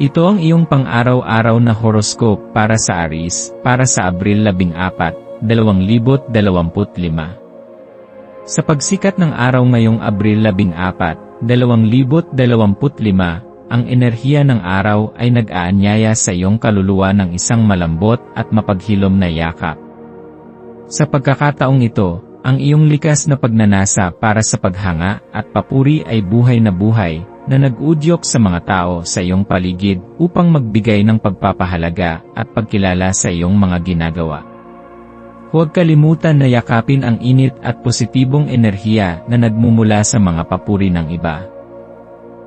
Ito ang iyong pang-araw-araw na horoscope para sa Aris, para sa Abril 14, 2025. Sa pagsikat ng araw ngayong Abril 14, 2025, ang enerhiya ng araw ay nag-aanyaya sa iyong kaluluwa ng isang malambot at mapaghilom na yakap. Sa pagkakataong ito, ang iyong likas na pagnanasa para sa paghanga at papuri ay buhay na buhay, na nag-udyok sa mga tao sa iyong paligid upang magbigay ng pagpapahalaga at pagkilala sa iyong mga ginagawa. Huwag kalimutan na yakapin ang init at positibong enerhiya na nagmumula sa mga papuri ng iba.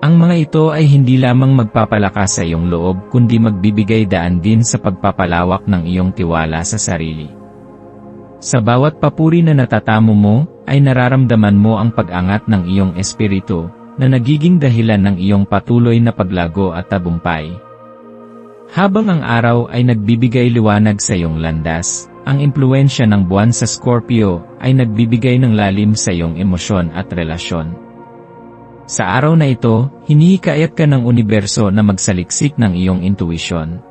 Ang mga ito ay hindi lamang magpapalakas sa iyong loob kundi magbibigay daan din sa pagpapalawak ng iyong tiwala sa sarili. Sa bawat papuri na natatamo mo, ay nararamdaman mo ang pag-angat ng iyong espiritu, na nagiging dahilan ng iyong patuloy na paglago at tabumpay. Habang ang araw ay nagbibigay liwanag sa iyong landas, ang impluensya ng buwan sa Scorpio ay nagbibigay ng lalim sa iyong emosyon at relasyon. Sa araw na ito, hinihikayat ka ng universo na magsaliksik ng iyong intuition.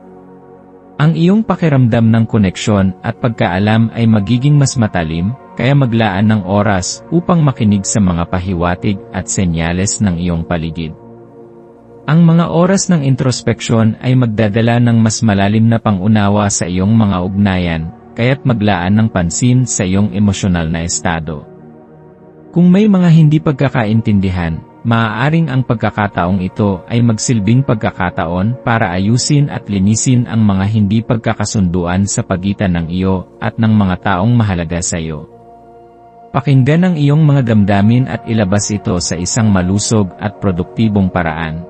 Ang iyong pakiramdam ng koneksyon at pagkaalam ay magiging mas matalim, kaya maglaan ng oras upang makinig sa mga pahiwatig at senyales ng iyong paligid. Ang mga oras ng introspeksyon ay magdadala ng mas malalim na pangunawa sa iyong mga ugnayan, kaya't maglaan ng pansin sa iyong emosyonal na estado. Kung may mga hindi pagkakaintindihan, maaaring ang pagkakataong ito ay magsilbing pagkakataon para ayusin at linisin ang mga hindi pagkakasunduan sa pagitan ng iyo at ng mga taong mahalaga sa iyo. Pakinggan ang iyong mga damdamin at ilabas ito sa isang malusog at produktibong paraan.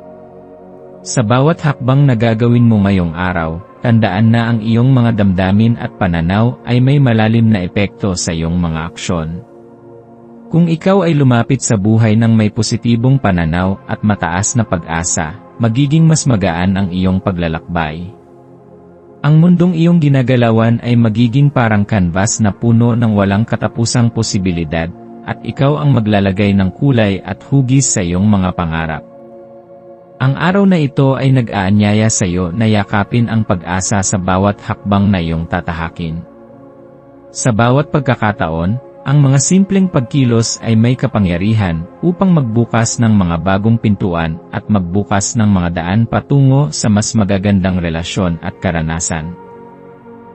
Sa bawat hakbang na gagawin mo ngayong araw, tandaan na ang iyong mga damdamin at pananaw ay may malalim na epekto sa iyong mga aksyon. Kung ikaw ay lumapit sa buhay ng may positibong pananaw at mataas na pag-asa, magiging mas magaan ang iyong paglalakbay. Ang mundong iyong ginagalawan ay magiging parang canvas na puno ng walang katapusang posibilidad, at ikaw ang maglalagay ng kulay at hugis sa iyong mga pangarap. Ang araw na ito ay nag-aanyaya sa iyo na yakapin ang pag-asa sa bawat hakbang na iyong tatahakin. Sa bawat pagkakataon, ang mga simpleng pagkilos ay may kapangyarihan upang magbukas ng mga bagong pintuan at magbukas ng mga daan patungo sa mas magagandang relasyon at karanasan.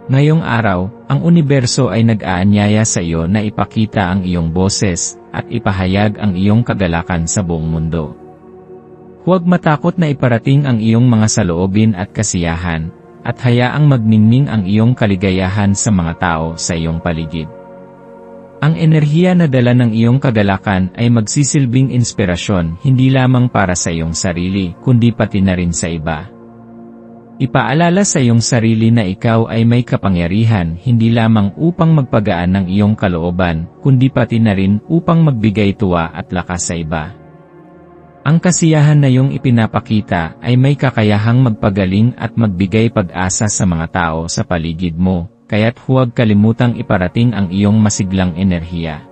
Ngayong araw, ang universo ay nag-aanyaya sa iyo na ipakita ang iyong boses at ipahayag ang iyong kagalakan sa buong mundo. Huwag matakot na iparating ang iyong mga saloobin at kasiyahan, at hayaang magningning ang iyong kaligayahan sa mga tao sa iyong paligid. Ang enerhiya na dala ng iyong kagalakan ay magsisilbing inspirasyon hindi lamang para sa iyong sarili, kundi pati na rin sa iba. Ipaalala sa iyong sarili na ikaw ay may kapangyarihan hindi lamang upang magpagaan ng iyong kalooban, kundi pati na rin upang magbigay tuwa at lakas sa iba. Ang kasiyahan na iyong ipinapakita ay may kakayahang magpagaling at magbigay pag-asa sa mga tao sa paligid mo, kaya't huwag kalimutang iparating ang iyong masiglang enerhiya.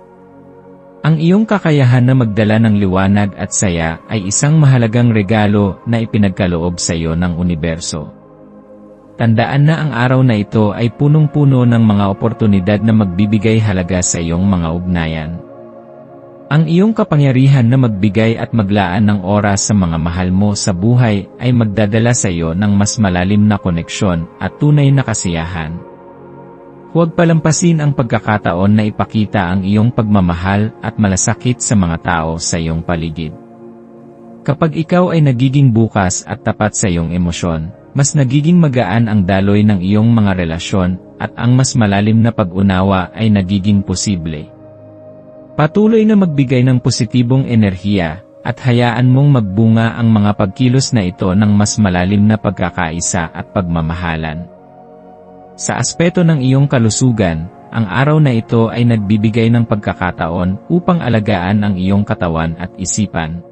Ang iyong kakayahan na magdala ng liwanag at saya ay isang mahalagang regalo na ipinagkaloob sa iyo ng universo. Tandaan na ang araw na ito ay punong-puno ng mga oportunidad na magbibigay halaga sa iyong mga ugnayan. Ang iyong kapangyarihan na magbigay at maglaan ng oras sa mga mahal mo sa buhay ay magdadala sa iyo ng mas malalim na koneksyon at tunay na kasiyahan. Huwag palampasin ang pagkakataon na ipakita ang iyong pagmamahal at malasakit sa mga tao sa iyong paligid. Kapag ikaw ay nagiging bukas at tapat sa iyong emosyon, mas nagiging magaan ang daloy ng iyong mga relasyon at ang mas malalim na pag-unawa ay nagiging posible. Patuloy na magbigay ng positibong enerhiya, at hayaan mong magbunga ang mga pagkilos na ito ng mas malalim na pagkakaisa at pagmamahalan. Sa aspeto ng iyong kalusugan, ang araw na ito ay nagbibigay ng pagkakataon upang alagaan ang iyong katawan at isipan.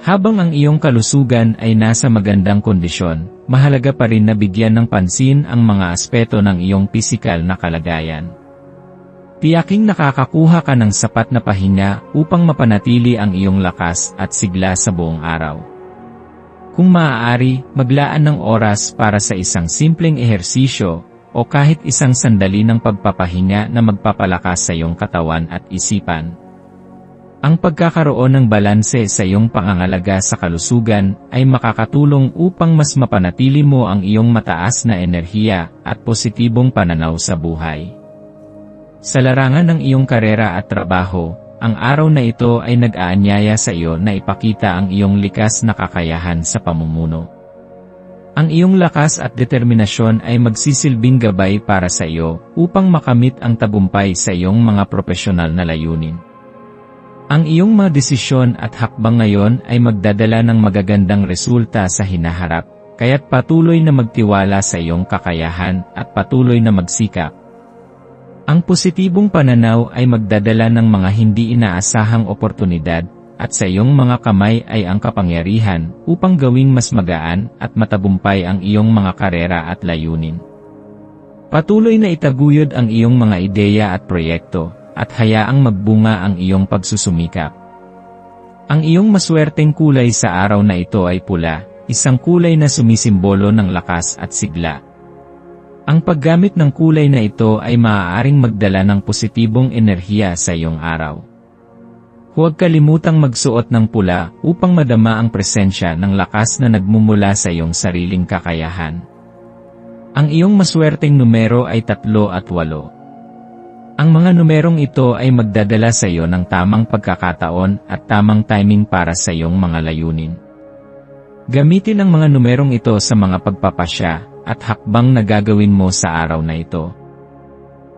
Habang ang iyong kalusugan ay nasa magandang kondisyon, mahalaga pa rin na bigyan ng pansin ang mga aspeto ng iyong pisikal na kalagayan. Tiyaking nakakakuha ka ng sapat na pahinga upang mapanatili ang iyong lakas at sigla sa buong araw. Kung maaari, maglaan ng oras para sa isang simpleng ehersisyo o kahit isang sandali ng pagpapahinga na magpapalakas sa iyong katawan at isipan. Ang pagkakaroon ng balanse sa iyong pangangalaga sa kalusugan ay makakatulong upang mas mapanatili mo ang iyong mataas na enerhiya at positibong pananaw sa buhay. Sa larangan ng iyong karera at trabaho, ang araw na ito ay nag-aanyaya sa iyo na ipakita ang iyong likas na kakayahan sa pamumuno. Ang iyong lakas at determinasyon ay magsisilbing gabay para sa iyo upang makamit ang tagumpay sa iyong mga profesional na layunin. Ang iyong mga desisyon at hakbang ngayon ay magdadala ng magagandang resulta sa hinaharap, kaya't patuloy na magtiwala sa iyong kakayahan at patuloy na magsikap. Ang positibong pananaw ay magdadala ng mga hindi inaasahang oportunidad, at sa iyong mga kamay ay ang kapangyarihan upang gawing mas magaan at matabumpay ang iyong mga karera at layunin. Patuloy na itaguyod ang iyong mga ideya at proyekto, at hayaang magbunga ang iyong pagsusumikap. Ang iyong maswerteng kulay sa araw na ito ay pula, isang kulay na sumisimbolo ng lakas at sigla. Ang paggamit ng kulay na ito ay maaaring magdala ng positibong enerhiya sa iyong araw. Huwag kalimutang magsuot ng pula upang madama ang presensya ng lakas na nagmumula sa iyong sariling kakayahan. Ang iyong maswerteng numero ay tatlo at walo. Ang mga numerong ito ay magdadala sa iyo ng tamang pagkakataon at tamang timing para sa iyong mga layunin. Gamitin ang mga numerong ito sa mga pagpapasya at hakbang na gagawin mo sa araw na ito.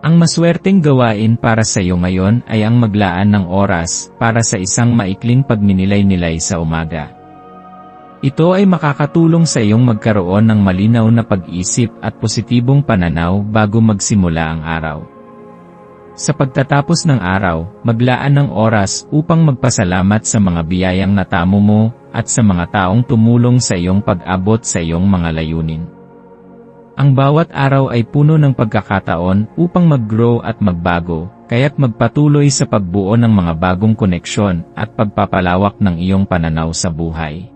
Ang maswerteng gawain para sa iyo ngayon ay ang maglaan ng oras para sa isang maikling pagninilay-nilay sa umaga. Ito ay makakatulong sa iyong magkaroon ng malinaw na pag-isip at positibong pananaw bago magsimula ang araw. Sa pagtatapos ng araw, maglaan ng oras upang magpasalamat sa mga biyayang natamo mo at sa mga taong tumulong sa iyong pag-abot sa iyong mga layunin. Ang bawat araw ay puno ng pagkakataon upang mag-grow at magbago, kaya't magpatuloy sa pagbuo ng mga bagong koneksyon at pagpapalawak ng iyong pananaw sa buhay.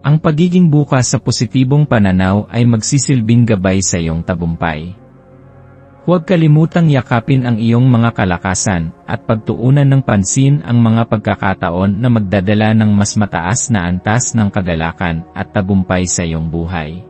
Ang pagiging bukas sa positibong pananaw ay magsisilbing gabay sa iyong tagumpay. Huwag kalimutang yakapin ang iyong mga kalakasan at pagtuunan ng pansin ang mga pagkakataon na magdadala ng mas mataas na antas ng kagalakan at tagumpay sa iyong buhay.